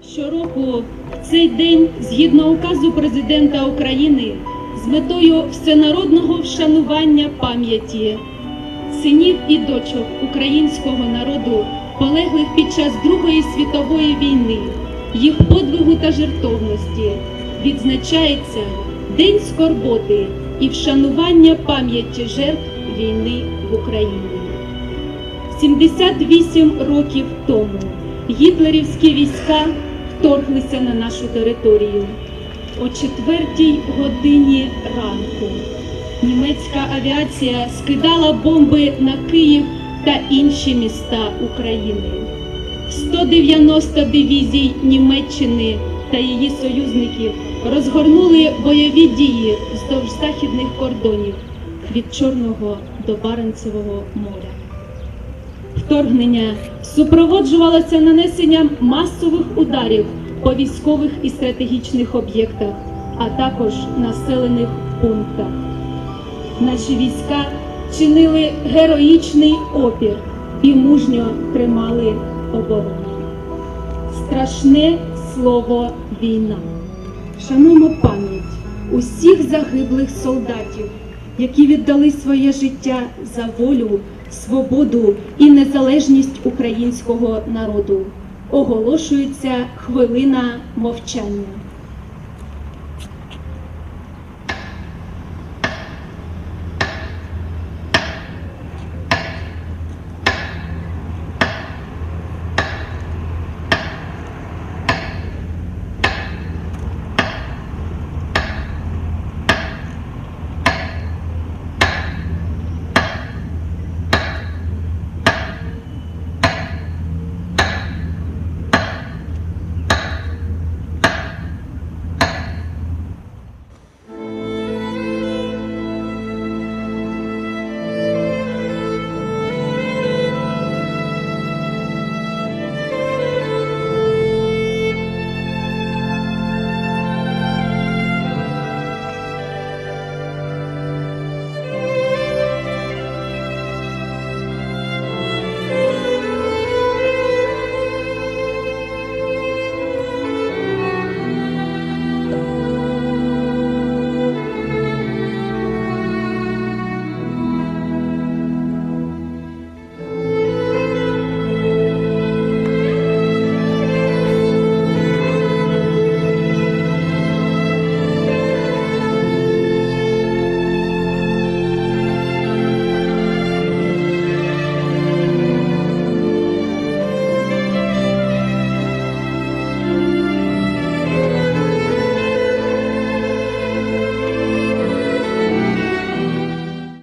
Щороку в цей день, згідно указу президента України, з метою всенародного вшанування пам'яті синів і дочок українського народу, полеглих під час Другої світової війни, їх подвигу та жертовності, відзначається День скорботи і вшанування пам'яті жертв війни в Україні. 78 років тому гітлерівські війська вторглися на нашу територію. О четвертій годині ранку німецька авіація скидала бомби на Київ та інші міста України. 190 дивізій Німеччини та її союзників розгорнули бойові дії вздовж західних кордонів від Чорного до Баренцевого моря. Вторгнення супроводжувалося нанесенням масових ударів по військових і стратегічних об'єктах, а також населених пунктах. Наші війська чинили героїчний опір і мужньо тримали оборону. Страшне слово війна. Шануємо пам'ять усіх загиблих солдатів, які віддали своє життя за волю, свободу і незалежність українського народу. Оголошується хвилина мовчання.